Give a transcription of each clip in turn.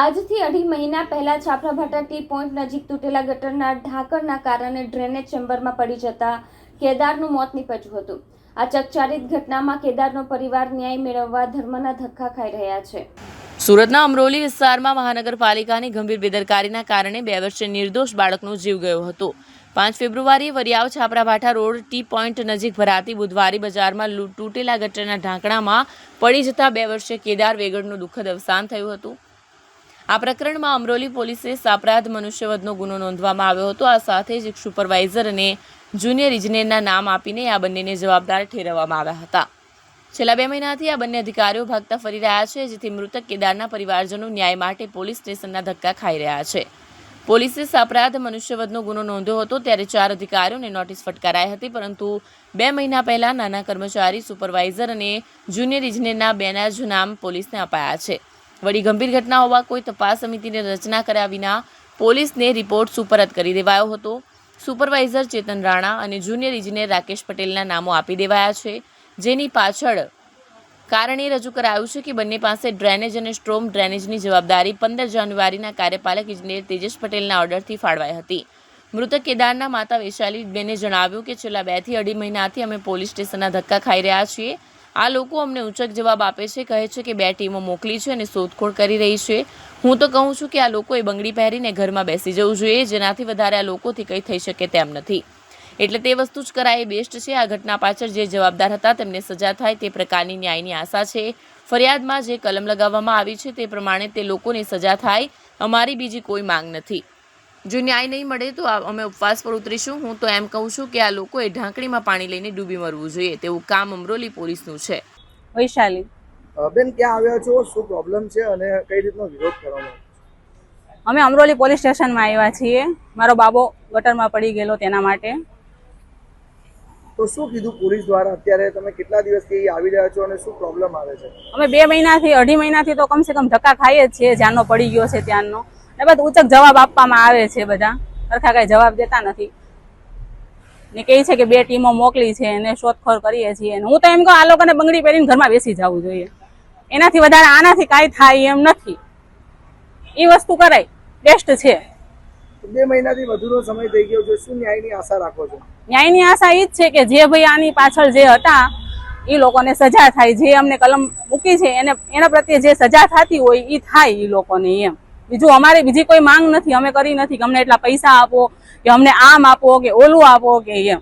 આજથી અઢી મહિના પહેલા છાપરાભાટા ટી પોઈન્ટ નજીક તૂટેલા ગટરના ઢાંકણના કારણે ડ્રેનેજ ચેમ્બરમાં પડી જતા કેદારનું મોત નીપજ્યું હતું. આ ચકચારિત ઘટનામાં કેદારનો પરિવાર ન્યાય મેળવવા ધર્મના ધક્કા ખાઈ રહ્યા છે. સુરતના અમરોલી વિસ્તારમાં મહાનગરપાલિકાની ગંભીર બેદરકારીના કારણે બે વર્ષે નિર્દોષ બાળકનો જીવ ગયો હતો. પાંચ ફેબ્રુઆરીએ Variyav Chhaparabhatha road T point નજીક ભરાતી બુધવારી બજારમાં તૂટેલા ગટરના ઢાંકણામાં પડી જતા બે વર્ષે કેદાર વેગડનું દુઃખદ અવસાન થયું હતું. આ પ્રકરણમાં અમરોલી પોલીસે સાપરાધ મનુષ્યવધનો ગુનો નોંધવામાં આવ્યો હતો. આ સાથે જ એક સુપરવાઇઝર અને જુનિયર ઇજનેરના નામ આપીને આ બંનેને જવાબદાર ઠેરવવામાં આવ્યા હતા. છેલ્લા બે મહિનાથી આ બંને અધિકારીઓ ભાગતા ફરી રહ્યા છે, જેથી મૃતક કેદારના પરિવારજનો ન્યાય માટે પોલીસ સ્ટેશનના ધક્કા ખાઈ રહ્યા છે. પોલીસે સાપરાધ મનુષ્યવધનો ગુનો નોંધ્યો હતો ત્યારે ચાર અધિકારીઓને નોટિસ ફટકારાઈ હતી, પરંતુ બે મહિના પહેલા નાના કર્મચારી, સુપરવાઇઝર અને જુનિયર ઇજનેરના બેના જ નામ પોલીસને અપાયા છે. વળી ગંભીર ઘટના હોવા કોઈ તપાસ સમિતિની રચના કર્યા વિના પોલીસને રિપોર્ટ સુપરત કરી દેવાયો હતો. સુપરવાઇઝર ચેતન રાણા અને જુનિયર ઇજનેર રાકેશ પટેલના નામો આપી દેવાયા છે. જેની પાછળ કારણ રજૂ કરાયું છે કે બંને પાસે ડ્રેનેજ અને સ્ટ્રોમ ડ્રેનેજની જવાબદારી પંદર જાન્યુઆરીના કાર્યપાલક ઇજનેર તેજસ પટેલના ઓર્ડરથી ફાળવાઈ હતી. મૃતક કેદારના માતા વૈશાલીબેને જણાવ્યું કે છેલ્લા બેથી અઢી મહિનાથી અમે પોલીસ સ્ટેશનના ધક્કા ખાઈ રહ્યા છીએ. આ લોકો અમને ઉચક જવાબ આપે છે, કહે છે કે બે ટીમો મોકલી છે અને શોધખોળ કરી રહી છે. હું તો કહું છું કે આ લોકોએ બંગડી પહેરીને ઘરમાં બેસી જવું જોઈએ, જેનાથી વધારે આ લોકોથી કંઈ થઈ શકે તેમ નથી. એટલે તે વસ્તુ જ કરાય બેસ્ટ છે. આ ઘટના પાછળ જે જવાબદાર હતા તેમને સજા થાય તે પ્રકારની ન્યાયની આશા છે. ફરિયાદમાં જે કલમ લગાવવામાં આવી છે તે પ્રમાણે તે લોકોને સજા થાય. અમારી બીજી કોઈ માંગ નથી. જો ન્યાય નહીં મળે તો અમે ઉપવાસ પર ઉતરીશું. હું તો એમ કહું છું કે આ લોકોએ ઢાંકણીમાં પાણી લઈને ડૂબી મરવું જોઈએ. તેવું કામ અમરોલી પોલીસનું છે. વૈશાલી. બેન ક્યાં આવ્યા છો? શું પ્રોબ્લેમ છે? અને કઈ રીતનો વિરોધ કરવામાં અમે અમરોલી પોલીસ સ્ટેશનમાં આવ્યા છીએ. મારો બાબો ગટરમાં પડી ગયેલો તેના માટે. તો શું કીધું પોલીસ દ્વારા? અત્યારે તમે કેટલા દિવસથી આવી રહ્યા છો અને શું પ્રોબ્લેમ આવે છે? અમે બે મહિનાથી અઢી મહિનાથી તો કમસે કમ ધક્કા ખાઈએ જ છીએ. જ્યાંનો પડી ગયો છે ત્યાંનો ને બધું ઉચક જવાબ આપવામાં આવે છે બધા. સરખા કઈ જવાબ દેતા નથી. ને કહે છે કે બે ટીમો મોકલી છે એને શોધખોળ કરીએ છીએ. અને હું તો એમ કહું આ લોકોને બંગડી પહેરીને ઘરમાં બેસી જવું જોઈએ. એનાથી વધારે આનાથી કાંઈ થાય એમ નથી. એ વસ્તુ કરાય. બેસ્ટ છે. બે મહિનાથી વધુનો સમય થઈ ગયો છે. શું ન્યાયની આશા રાખો છો? ન્યાયની આશા એ જ છે કે જે ભાઈ આની પાછળ જે હતા એ લોકોને સજા થાય. જે અમને કલમ મૂકી છે એને એના પ્રત્યે જે સજા થતી હોય એ થાય એ લોકોને એમ. બીજું અમારે બીજી કોઈ માંગ નથી અમે કરી નથી કે અમને એટલા પૈસા આપો કે અમને આમ આપો કે ઓલું આપો કે એમ.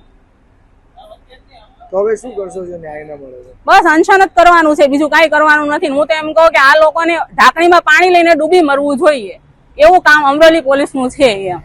હવે શું કરશો જો ન્યાય ન મળે બસ અનશન જ કરવાનું છે બીજું કાંઈ કરવાનું નથી. હું તો એમ કહું કે આ લોકોને ઢાંકણીમાં પાણી લઈને ડૂબી મરવું જોઈએ. એવું કામ અમરોલી પોલીસનું છે એમ.